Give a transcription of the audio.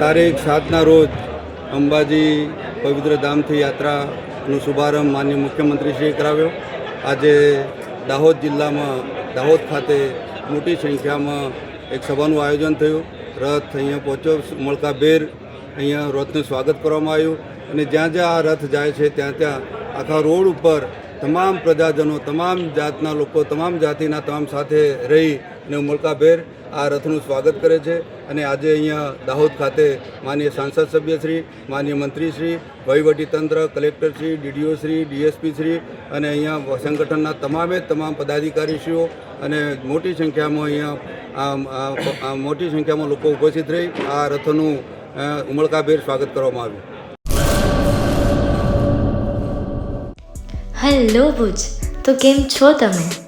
તારીખ સાતના રોજ અંબાજી પવિત્ર ધામથી યાત્રાનો શુભારંભ માન્ય મુખ્યમંત્રીશ્રીએ કરાવ્યો. આજે દાહોદ જિલ્લામાં, દાહોદ ખાતે મોટી સંખ્યામાં એક સભાનું આયોજન થયું. રથ અહીંયા પહોંચ્યો. મળકાભેર અહીંયા રથનું સ્વાગત કરવામાં આવ્યું અને જ્યાં જ્યાં આ રથ જાય છે, ત્યાં ત્યાં આખા રોડ ઉપર તમામ પ્રજાજનો, તમામ જાતના લોકો, તમામ જાતિના, તમામ સાથે રહી અને મળકાભેર આ રથનું સ્વાગત કરે છે અને આજે અહીંયા દાહોદ ખાતે માનીય સાંસદ સભ્યશ્રી, માનીય મંત્રીશ્રી, વહીવટીતંત્ર કલેક્ટરશ્રી ડીડીઓશ્રી ડીએસપીશ્રી અને અહીંયા સંગઠનના તમામે તમામ પદાધિકારીશ્રીઓ અને મોટી સંખ્યામાં અહીંયા મોટી સંખ્યામાં લોકો ઉપસ્થિત રહી આ રથનું ઉમળકાભેર સ્વાગત કરવામાં આવ્યું. હેલો ભુજ, તો કેમ છો તમે?